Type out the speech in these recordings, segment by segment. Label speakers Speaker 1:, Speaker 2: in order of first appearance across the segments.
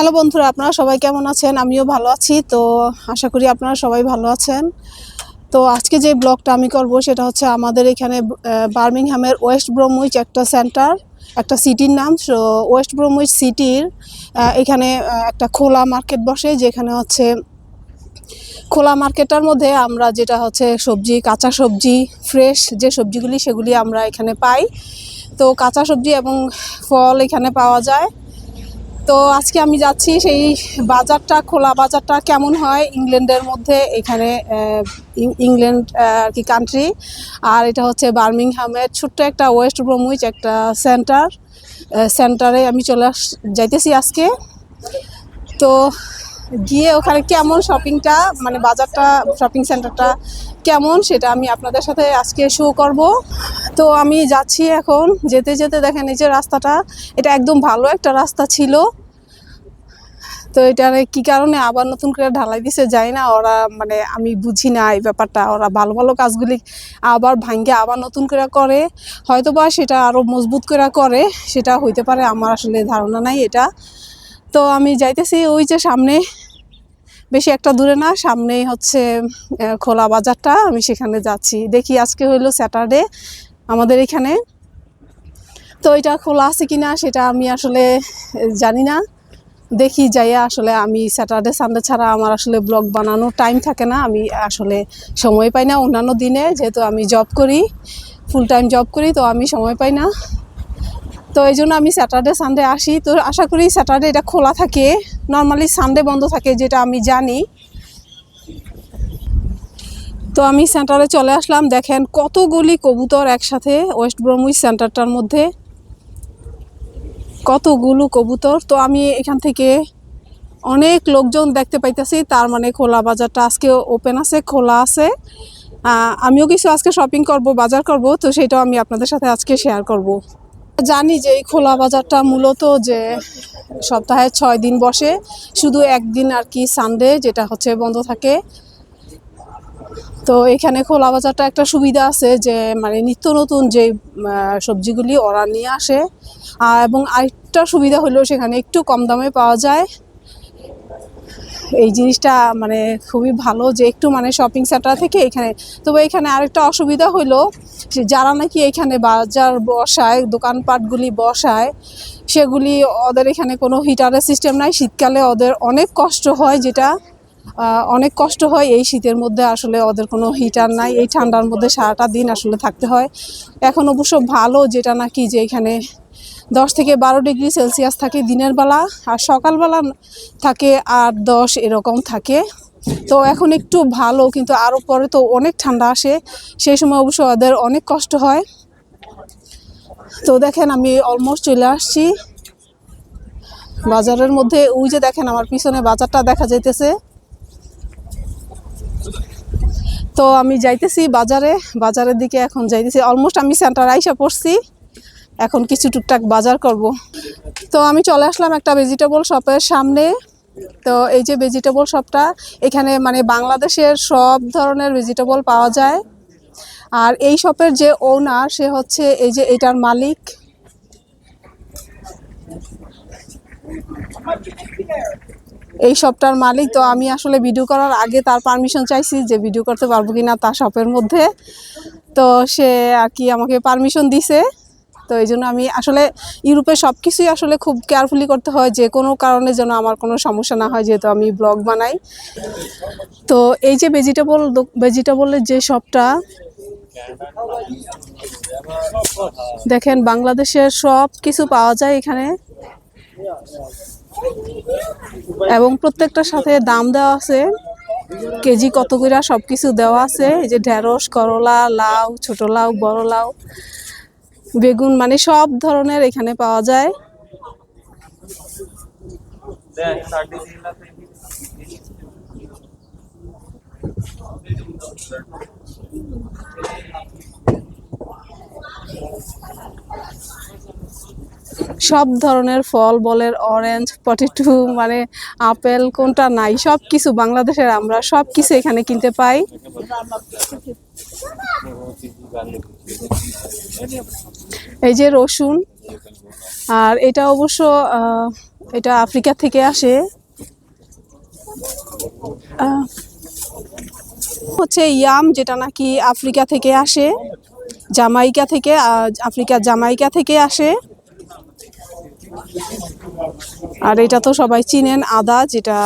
Speaker 1: Hello বন্ধুরা, আপনারা সবাই কেমন আছেন? আমিও ভালো আছি। তো আশা করি আপনারা সবাই ভালো আছেন। তো আজকে যে ব্লগটা আমি করব সেটা হচ্ছে আমাদের এখানে বার্মিংহামের ওয়েস্ট ব্রমউইচ একটা সেন্টার, একটা সিটির নাম। সো ওয়েস্ট ব্রমউইচ সিটির এখানে একটা খোলা মার্কেট বসে, যেখানে হচ্ছে খোলা মার্কেটটার মধ্যে আমরা যেটা হচ্ছে সবজি, কাঁচা সবজি, ফ্রেশ যে সবজিগুলি, সেগুলি আমরা এখানে পাই। তো কাঁচা সবজি এবং ফল এখানে পাওয়া যায়। তো আজকে আমি যাচ্ছি সেই বাজারটা, খোলা বাজারটা কেমন হয় ইংল্যান্ডের মধ্যে, এখানে ইংল্যান্ড আর কি কান্ট্রি আর এটা হচ্ছে বার্মিংহামের ছোট্ট একটা ওয়েস্ট ব্রমউইচ একটা সেন্টার সেন্টারে আমি চলে আস যাইতেছি আজকে। তো গিয়ে ওখানে কেমন শপিংটা মানে বাজারটা শপিং সেন্টারটা কেমন সেটা আমি আপনাদের সাথে আজকে শো করব। তো আমি যাচ্ছি এখন। যেতে যেতে দেখেন এই যে রাস্তাটা, এটা একদম ভালো একটা রাস্তা ছিল। তো এটার কি কারণে আবার নতুন করে ঢালাই দিছে যায় না, ওরা মানে আমি বুঝি না এই ব্যাপারটা। ওরা ভালো ভালো কাজগুলি আবার ভাঙ্গে আবার নতুন করে করে। হয়তো বা সেটা আরও মজবুত করে করে, সেটা হইতে পারে, আমার আসলে ধারণা নাই এটা। তো আমি যাইতেছি ওই যে সামনে, বেশি একটা দূরে না, সামনেই হচ্ছে খোলা বাজারটা। আমি সেখানে যাচ্ছি। দেখি আজকে হইল স্যাটারডে আমাদের এখানে। তো এটা খোলা আছে কিনা সেটা আমি আসলে জানি না। দেখি যাইয়া আসলে আমি স্যাটারডে সানডে ছাড়া আমার আসলে ব্লগ বানানোর টাইম থাকে না। আমি আসলে সময় পাই না অন্যান্য দিনে, যেহেতু আমি জব করি ফুল টাইম জব করি, তো আমি সময় পাই না। তো এই জন্য আমি স্যাটারডে সানডে আসি। তো আশা করি স্যাটারডে এটা খোলা থাকে। নর্মালি সানডে বন্ধ থাকে, যেটা আমি জানি। তো আমি সেন্টারে চলে আসলাম। দেখেন কতগুলি কবুতর একসাথে ওয়েস্ট ব্রমউইচ সেন্টারটার মধ্যে। কতগুলো কবুতর। তো আমি এখান থেকে অনেক লোকজন দেখতে পাইতেছি, তার মানে খোলা বাজারটা আজকে ওপেন আছে, খোলা আছে। আমিও কিছু আজকে শপিং করব, বাজার করব, তো সেটাও আমি আপনাদের সাথে আজকে শেয়ার করব। জানি যে এই খোলা বাজারটা মূলত যে সপ্তাহে ছয় দিন বসে, শুধু একদিন আর কি সানডে যেটা হচ্ছে বন্ধ থাকে। তো এখানে খোলা বাজারটা একটা সুবিধা আছে যে মানে নিত্য নতুন যে সবজিগুলি ওরা নিয়ে আসে। এবং আরেকটা সুবিধা হলো সেখানে একটু কম দামে পাওয়া যায়। এই জিনিসটা মানে খুবই ভালো যে, একটু মানে শপিং সেন্টার থেকে এখানে। তবে এখানে আরেকটা অসুবিধা হলো যারা নাকি এখানে বাজার বসায়, দোকানপাটগুলি বসায়, সেগুলি ওদের এখানে কোনো হিটারের সিস্টেম নাই। শীতকালে ওদের অনেক কষ্ট হয় যেটা। অনেক কষ্ট হয় এই শীতের মধ্যে, আসলে ওদের কোনো হিটার নাই। এই ঠান্ডার মধ্যে সারাটা দিন আসলে থাকতে হয়। এখন অবশ্য ভালো যেটা নাকি যে এখানে দশ থেকে বারো ডিগ্রি সেলসিয়াস থাকে দিনের বেলা আর সকালবেলা থাকে আট, দশ এরকম থাকে। তো এখন একটু ভালো, কিন্তু আরও পরে তো অনেক ঠান্ডা আসে। সেই সময় অবশ্য ওদের অনেক কষ্ট হয়। তো দেখেন আমি অলমোস্ট চলে আসছি। বাজারের মধ্যে, ওই যে দেখেন আমার পিছনে বাজারটা দেখা যাইতেছে। তো আমি যাইতেছি বাজারে, বাজারের দিকে এখন যাইতেছি। অলমোস্ট আমি সেন্টার আইসা পড়ছি। এখন কিছু টুকটাক বাজার করব। তো আমি চলে আসলাম একটা ভেজিটেবল শপের সামনে। তো এই যে ভেজিটেবল শপটা এখানে মানে বাংলাদেশের সব ধরনের ভেজিটেবল পাওয়া যায়। আর এই শপের যে ওনার সে হচ্ছে এই যে এটার মালিক। এই শপটার মালিক, তো আমি আসলে ভিডিও করার আগে তার পারমিশন চাইছি যে ভিডিও করতে পারব কি না তার শপের মধ্যে। তো সে আর কি আমাকে পারমিশন দিছে। তো এই জন্য আমি আসলে ইউরোপে সব কিছুই আসলে খুব কেয়ারফুলি করতে হয়, যে কোনো কারণে যেন আমার কোনো সমস্যা না হয়, যেহেতু আমি ব্লগ বানাই। তো এই যে ভেজিটেবল ভেজিটেবলের যে শপটা দেখেন বাংলাদেশের সব কিছু পাওয়া যায় এখানে। এবং প্রত্যেকটার সাথে দাম দেওয়া আছে। কেজি কত করে সব কিছু দেওয়া আছে। এই যে ঢেঁড়স, করলা, লাউ, ছোট লাউ, বড় লাউ, বেগুন মানে সব ধরনের এখানে পাওয়া যায়। সব ধরনের ফল, বলের অরেঞ্জ পটেটো মানে আপেল, কোনটা নাই সব কিছু বাংলাদেশের আমরা সব কিছু এখানে কিনতে পাই। এই যে রসুন, আর এটা অবশ্য এটা আফ্রিকা থেকে আসে। হচ্ছে ইয়াম, যেটা নাকি আফ্রিকা থেকে আসে। জামাইকা থেকে আহ, আফ্রিকা জামাইকা থেকে আসে। আর এটা তো সবাই চিনেন আদা যেটা।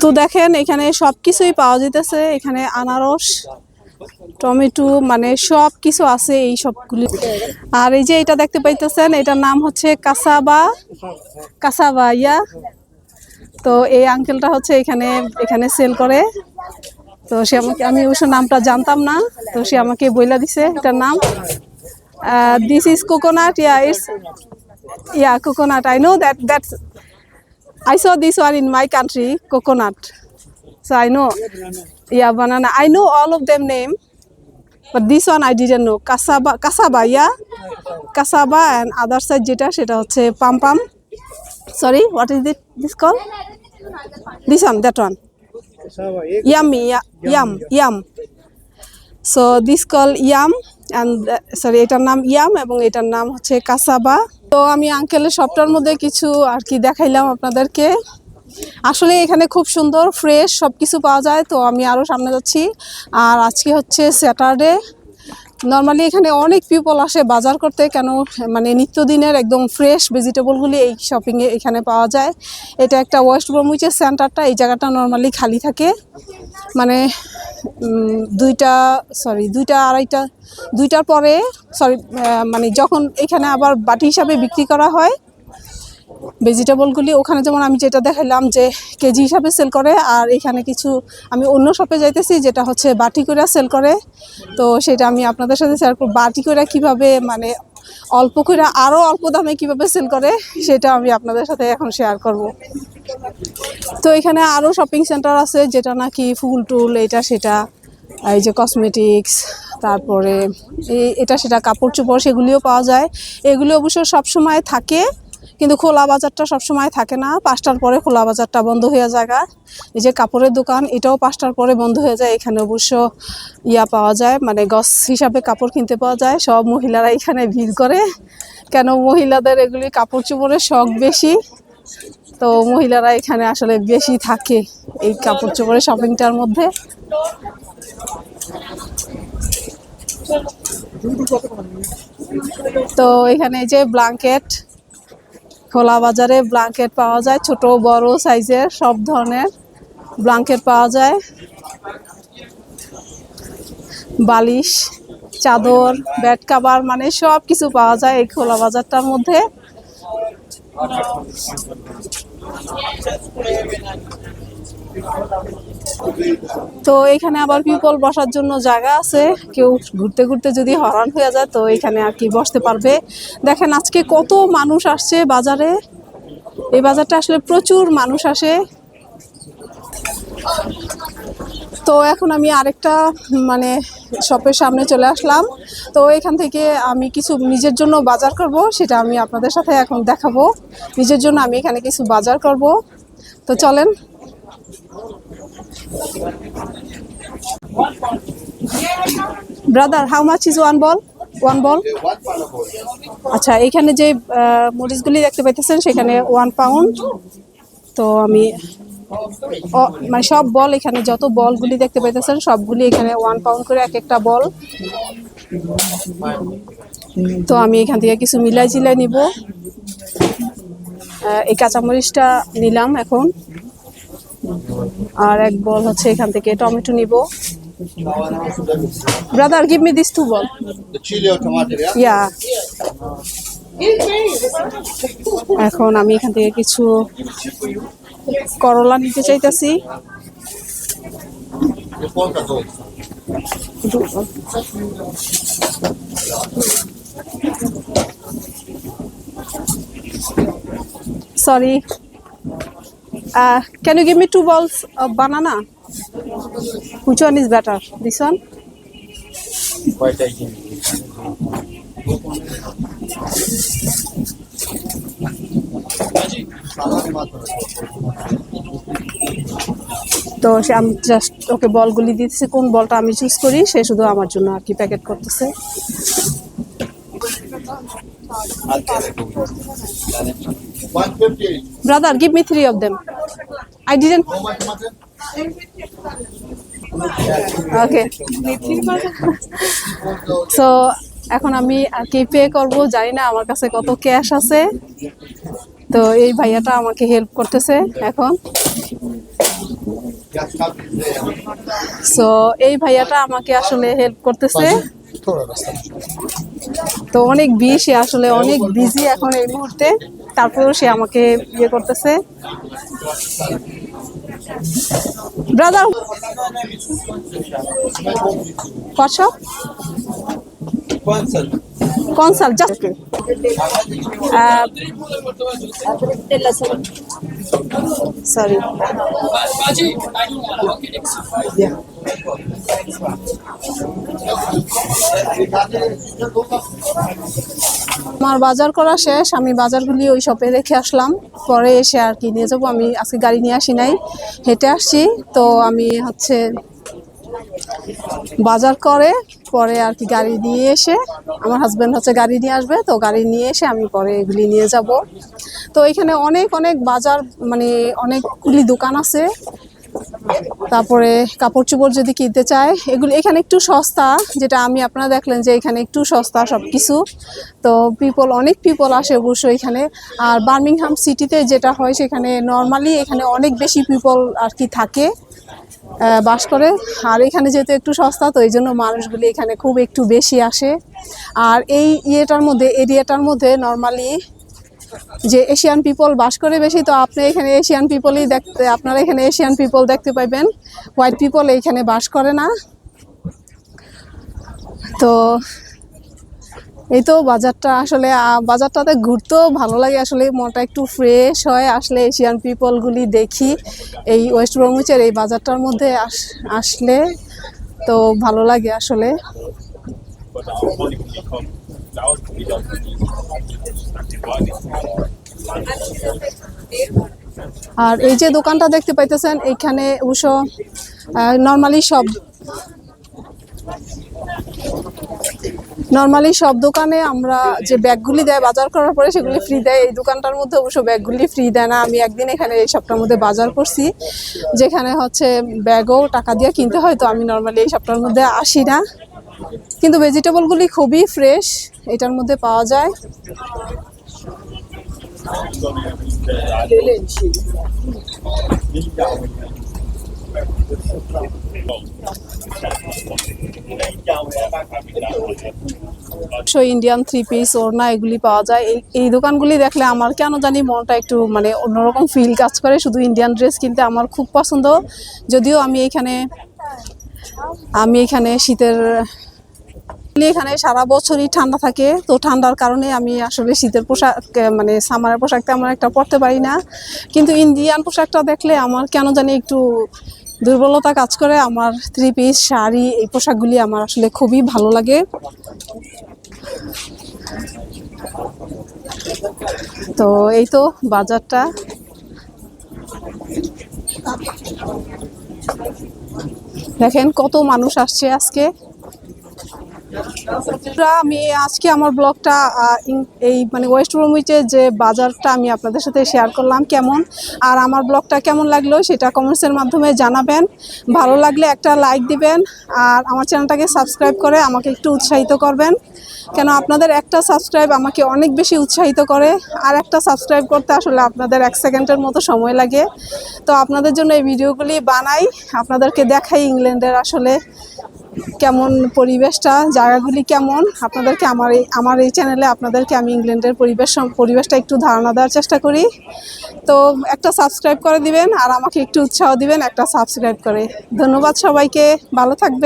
Speaker 1: তো দেখেন এখানে সব কিছুই পাওয়া যেতেছে। এখানে আনারস টমেটো মানে সব কিছু আছে এই সবগুলি। আর এই যে এটা দেখতে পাইতেছেন এটার নাম হচ্ছে কাসাবা কাসাবা ইয়া। তো এই আঙ্কেলটা হচ্ছে এখানে এখানে সেল করে। তো সে আমাকে আমি অবশ্য নামটা জানতাম না, তো সে আমাকে বইলা দিছে এটার নাম। This is coconut yeah is yeah coconut I know that that's I so this one in my country coconut so I know yeah banana I know all of them name but this one I didn't know cassava cassava yeah cassava and other side যেটা, সেটা হচ্ছে পাম্পাম sorry what is that this call this one that one Yeah, yum, yum. So this call yam and sorry এটার নাম yam এবং এটার নাম হচ্ছে cassava তো আমি আঙ্কেলের সবটার মধ্যে কিছু আর কি দেখাইলাম আপনাদেরকে। আসলে এখানে খুব সুন্দর ফ্রেশ সব কিছু পাওয়া যায় তো আমি আরও সামনে যাচ্ছি। আর আজকে হচ্ছে স্যাটারডে নর্মালি এখানে অনেক পিপল আসে বাজার করতে, কেন মানে নিত্যদিনের একদম ফ্রেশ ভেজিটেবলগুলি এই শপিংয়ে এখানে পাওয়া যায়। এটা একটা ওয়েস্ট ব্রমুইচের সেন্টারটা এই জায়গাটা নর্মালি খালি থাকে। মানে দুইটা সরি দুইটা আড়াইটা, দুইটার পরে সরি মানে যখন এখানে আবার বাটি হিসাবে বিক্রি করা হয় ভেজিটেবলগুলি, ওখানে যেমন আমি যেটা দেখালাম যে কেজি হিসাবে সেল করে, আর এখানে কিছু আমি অন্য শপে যাইতেছি যেটা হচ্ছে বাটি করে সেল করে। তো সেটা আমি আপনাদের সাথে শেয়ার করব, বাটি করে কীভাবে মানে অল্প করে আরও অল্প দামে কীভাবে সেল করে, সেটা আমি আপনাদের সাথে এখন শেয়ার করব। তো এখানে আরও শপিং সেন্টার আছে, যেটা নাকি ফুল টুল, এটা সেটা, এই যে কসমেটিক্স তারপরে এটা সেটা কাপড় চোপড়, সেগুলিও পাওয়া যায়। এগুলি অবশ্য সবসময় থাকে কিন্তু খোলা বাজারটা সবসময় থাকে না। পাঁচটার পরে খোলা বাজারটা বন্ধ হয়ে যায় এই যে কাপড়ের দোকান, এটাও পাঁচটার পরে বন্ধ হয়ে যায়। এখানে অবশ্য ইয়া পাওয়া যায় মানে গস হিসাবে কাপড় কিনতে পাওয়া যায়। সব মহিলারা এখানে ভিড় করে। কেন মহিলাদের এগুলি কাপড় চোপড়ের শখ বেশি? তো মহিলারা এখানে আসলে বেশি থাকে এই কাপড় চোপড়ের শপিংটার মধ্যে। তো এখানে যে ব্ল্যাঙ্কেট খোলা বাজারে ব্ল্যাঙ্কেট পাওয়া যায়, ছোট, বড় সাইজের, সব ধরনের ব্ল্যাঙ্কেট পাওয়া যায়। বালিশ, চাদর বেড কাভার মানে সব কিছু পাওয়া যায় এই খোলা বাজারটার মধ্যে। তো এখানে আবার পিপল বসার জন্য জায়গা আছে। কেউ ঘুরতে ঘুরতে যদি হরান হয়ে যায়, তো এখানে আর কি বসতে পারবে। দেখেন আজকে কত মানুষ আসছে বাজারে। এই বাজারটা আসলে প্রচুর মানুষ আসে। তো এখন আমি আরেকটা মানে শপের সামনে চলে আসলাম। তো এখান থেকে আমি কিছু নিজের জন্য বাজার করব, সেটা আমি আপনাদের সাথে এখন দেখাবো। নিজের জন্য আমি এখানে কিছু বাজার করব। তো চলেন। Brother how much is one ball one ball আচ্ছা এখানে যে মরিচগুলি দেখতে পাইতেছেন, সেখানে ওয়ান পাউন্ড তো আমি মানে সব বল এখানে, যত বলগুলি দেখতে পাইতেছেন, সবগুলি এখানে ওয়ান পাউন্ড করে এক একটা বল তো আমি এখান থেকে কিছু মিলাই জিলাই নিব এই কাঁচামরিচটা নিলাম এখন। আর এক বল হচ্ছে এখান থেকে টমেটো নিব। Brother give me this to ball? Yeah এখন আমি এখান থেকে কিছু করলা নিতে চাইতেছি।
Speaker 2: The
Speaker 1: uh, can you give me two balls of banana which one is better this one
Speaker 2: White egg.
Speaker 1: তো সে আমি জাস্ট ওকে বলগুলি দিতেছি কোন বলটা আমি চুজ করি সে শুধু আমার জন্য আর কি প্যাকেট করতেছে
Speaker 2: fifty.
Speaker 1: Brother, give me three of them. I didn't. Okay so এখন আমি আর কি পে করব জানি না আমার কাছে কত ক্যাশ আছে। তো এই ভাইয়াটা আমাকে হেল্প করতেছে এখন। সো এই ভাইয়াটা আমাকে আসলে হেল্প করতেছে। তো অনেক বিষ আসলে অনেক বিজি এখন এই মুহূর্তে। তারপরেও সে আমাকে ইয়ে করতেছে। ব্রাদার হোয়াটসঅ্যাপ কনসাল জাস্ট সরি আমার বাজার করা শেষ আমি বাজারগুলি ওই শপে রেখে আসলাম। পরে এসে আর কি নিয়ে যাব। আমি আজকে গাড়ি নিয়ে আসি নাই। হেঁটে আসছি তো আমি হচ্ছে বাজার করে, পরে আর কি গাড়ি নিয়ে এসে, আমার হাজব্যান্ড হচ্ছে গাড়ি নিয়ে আসবে, তো গাড়ি নিয়ে এসে আমি পরে এগুলি নিয়ে যাব। তো এখানে অনেক অনেক বাজার মানে অনেকগুলি দোকান আছে। তারপরে কাপড় চোপড় যদি কিনতে চায়, এগুলো এখানে একটু সস্তা, যেটা আমি আপনারা দেখলেন যে এখানে একটু সস্তা সব কিছু তো পিপল অনেক পিপল আসে অবশ্যই এখানে। আর বার্মিংহাম সিটিতে যেটা হয়, সেখানে নর্মালি এখানে অনেক বেশি পিপল আর কি থাকে। বাস করে। আর এখানে যেহেতু একটু সস্তা, তো এই জন্য মানুষগুলি এখানে খুব একটু বেশি আসে। আর এই ইয়েটার মধ্যে এরিয়াটার মধ্যে নর্মালি যে এশিয়ান পিপল বাস করে বেশি, তো আপনি এখানে এশিয়ান পিপলই দেখতে, আপনারা এখানে এশিয়ান পিপল দেখতে পাইবেন। হোয়াইট পিপল এইখানে বাস করে না। তো এই তো বাজারটা আসলে বাজারটাতে ঘুরতেও ভালো লাগে আসলে, মনটা একটু ফ্রেশ হয় আসলে এশিয়ান পিপলগুলি দেখি। এই ওয়েস্ট ব্রহ্মচের এই বাজারটার মধ্যে আস- আসলে তো ভালো লাগে আসলে। আর এই যে দোকানটা দেখতে পাইতেছেন এইখানে অবশ্য নর্মালি সব নর্মালি সব দোকানে আমরা যে ব্যাগগুলি দেয় বাজার করার পরে সেগুলি ফ্রি দেয়। এই দোকানটার মধ্যে অবশ্য ব্যাগগুলি ফ্রি দেয় না। আমি একদিন এখানে এই সপ্তাহের মধ্যে বাজার করছি, যেখানে হচ্ছে ব্যাগও টাকা দিয়ে কিনতে হয়। তো আমি নর্মালি এই সপ্তাহের মধ্যে আসি না। কিন্তু ভেজিটেবলগুলি খুবই ফ্রেশ এটার মধ্যে পাওয়া যায়। ইন্ডিয়ান থ্রি পিস ওড়না এগুলি পাওয়া যায়। এই এই দোকানগুলি দেখলে আমার কেন জানি মনটা একটু মানে অন্যরকম ফিল কাজ করে। শুধু ইন্ডিয়ান ড্রেস কিনতে আমার খুব পছন্দ। যদিও আমি এখানে আমি এখানে শীতের, এখানে সারা বছরই ঠান্ডা থাকে। তো ঠান্ডার কারণে আমি আসলে শীতের পোশাক মানে সামারের পোশাক তেমন একটা পরতে পারি না। কিন্তু ইন্ডিয়ান পোশাকটা দেখলে আমার কেন জানি একটু দুর্বলতা কাজ করে। আমার থ্রি পিস শাড়ি, এই পোশাকগুলি আমার আসলে খুবই ভালো লাগে। তো এই তো বাজারটা। দেখেন কত মানুষ আসছে আজকে। আমি আজকে আমার ব্লগটা এই মানে ওয়েস্ট ব্রমিচের যে বাজারটা আমি আপনাদের সাথে শেয়ার করলাম কেমন, আর আমার ব্লগটা কেমন লাগল সেটা কমেন্টসের মাধ্যমে জানাবেন। ভালো লাগলে একটা লাইক দিবেন, আর আমার চ্যানেলটাকে সাবস্ক্রাইব করে আমাকে একটু উৎসাহিত করবেন। কেন, আপনাদের একটা সাবস্ক্রাইব আমাকে অনেক বেশি উৎসাহিত করে, আর একটা সাবস্ক্রাইব করতে আসলে আপনাদের এক সেকেন্ডের মতো সময় লাগে। তো আপনাদের জন্য এই ভিডিওগুলি বানাই, আপনাদেরকে দেখাই ইংল্যান্ডের আসলে। কেমন পরিবেশটা, জায়গাগুলি কেমন? আপনাদেরকে আমার এই আমার এই চ্যানেলে আপনাদেরকে আমি ইংল্যান্ডের পরিবেশ পরিবেশটা একটু ধারণা দেওয়ার চেষ্টা করি। তো একটা সাবস্ক্রাইব করে দিবেন আর আমাকে একটু উৎসাহ দিবেন একটা সাবস্ক্রাইব করে। ধন্যবাদ সবাইকে, ভালো থাকবে